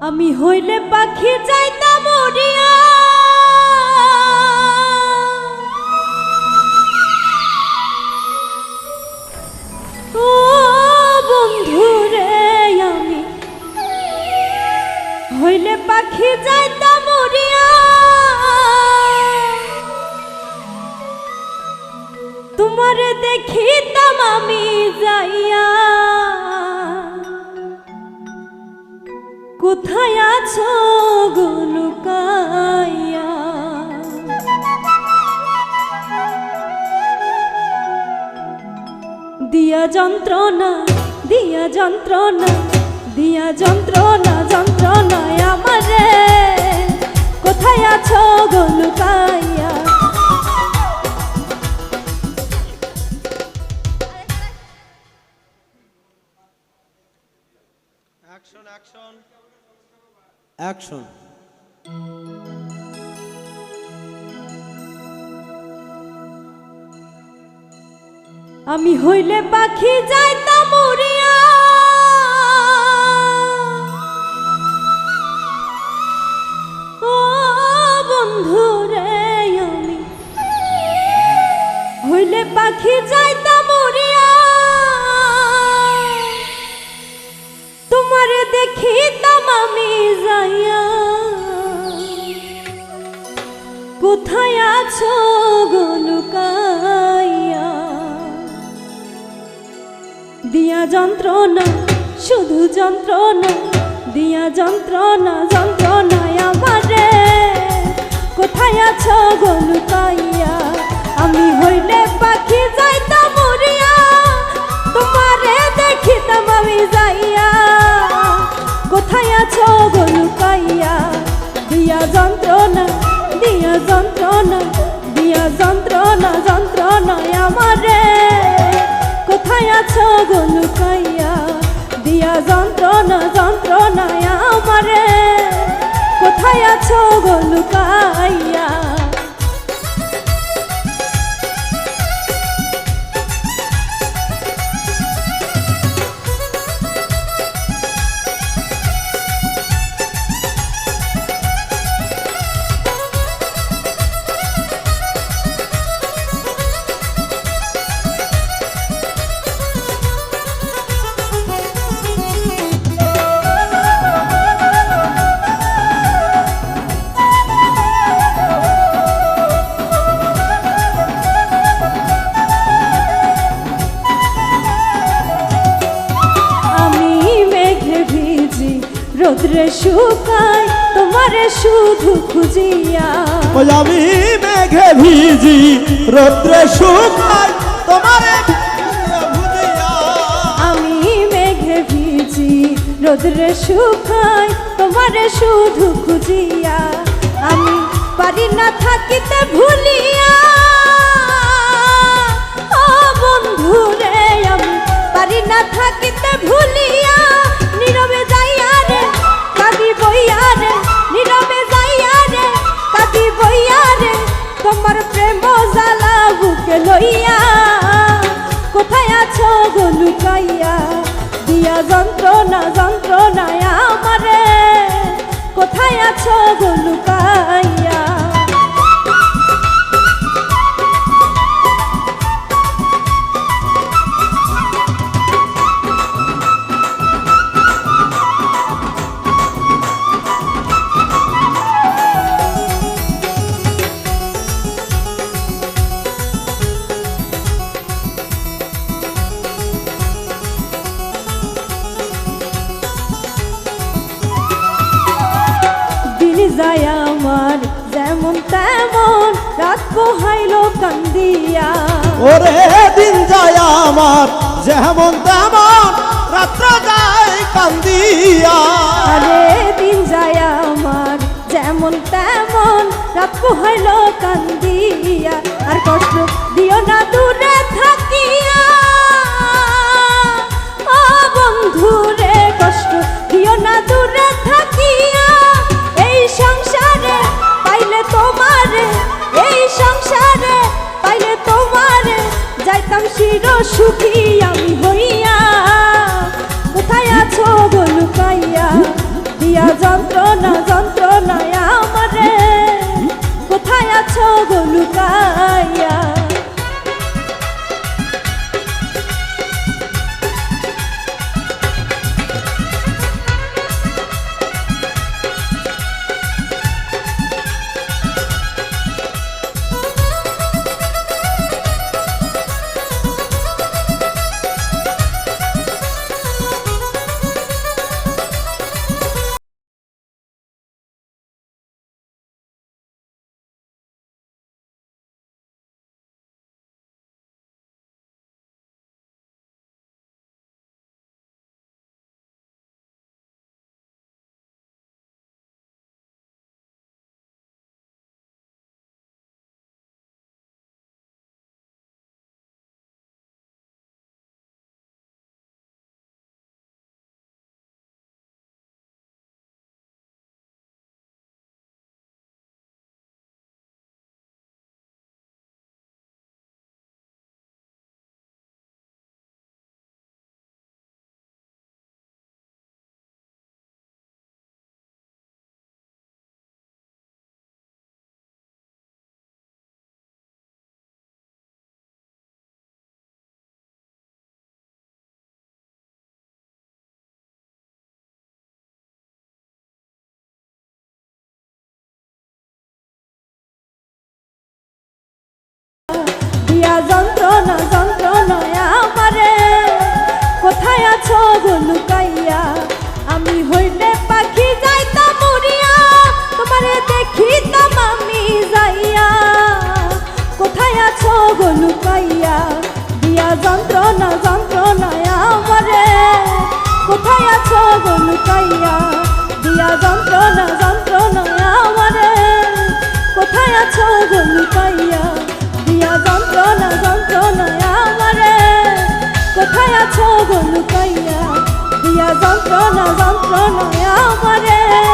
আমি হইলে পাখি যাইতাম উড়িয়া ও বন্ধু রে আমি হইলে পাখি তোমারে দেখিতাম আমি যাইয়া। কোথায় আছো গো লুকাইয়া? দিয়া যন্ত্রণা দিয়া যন্ত্রণা দিয়া যন্ত্রণা, যন্ত্রণায় আমারে। কোথায় আছো গো লুকাইয়া? অ্যাকশন অ্যাকশন আমি হইলে পাখি যাইতাম উড়িয়া ও বন্ধু রে আমি হইলে পাখি যাইতাম তোমারে দেখিতাম আমি যাইয়া। কোথায় আছো গো দিয়া যন্ত্রণা, শুধু যন্ত্রণা, দিয়া যন্ত্রণা, যন্ত্রণায় আমারে। কোথায় আছো গো লুকাইয়া? আমি হইলে পাখি যাইতাম উড়িয়া, তোমারে দেখিতাম আমি যাইয়া। আছো গো লুকাইয়া? দিয়া যন্ত্রণা দিয়া যন্ত্রণা দিয়া যন্ত্রণা যন্ত্রণায় আমারে। কোথায় দিয়া যন্ত্রণা যন্ত্রণায় আমারে। কোথায় আছো গো লুকাইয়া? শুকাই তোমারে শুধু খুঁজিয়া। ওই আমি মেঘে ভিজি রৌদ্রে শুকাই তোমারে আমি মেঘে ভিজি রোদ্রে শুকাই তোমারে শুধু খুঁজিয়া। আমি পারি না থাকিতে ভুলিয়া। ও বন্ধু আমি পারি না থাকিতে ভুলিয়া। যন্ত্রণা যন্ত্রণায় আমারে। কোথায় আছো গো লুকাইয়া? যায় আমার যেমন তেমন রাত পোহাইল কান্দিয়া। ওরে দিন যায় আমার যেমন তেমন রাত্র যায় কান্দিয়া। আরে দিন যায় আমার যেমন তেমন রাত পোহাইল কান্দিয়া। আর কষ্ট চির সুখী আমি হইয়া। কোথায় আছো বলু পাইয়া দিয়া যন্ত্রণা, যন্ত্রণায় আমারে। কোথায় আছো বলু যন্ত্রণা, যন্ত্রণায় আমারে। কোথায় আছো গো লুকাইয়া? দিয়া যন্ত্রণা, যন্ত্রণায় আমারে। কোথায় আছো গো লুকাইয়া? দিয়া যন্ত্রণা, যন্ত্রণায় আমারে। কোথায় আছো গো লুকাইয়া? দিয়া যন্ত্রণা, যন্ত্রণায় আমারে।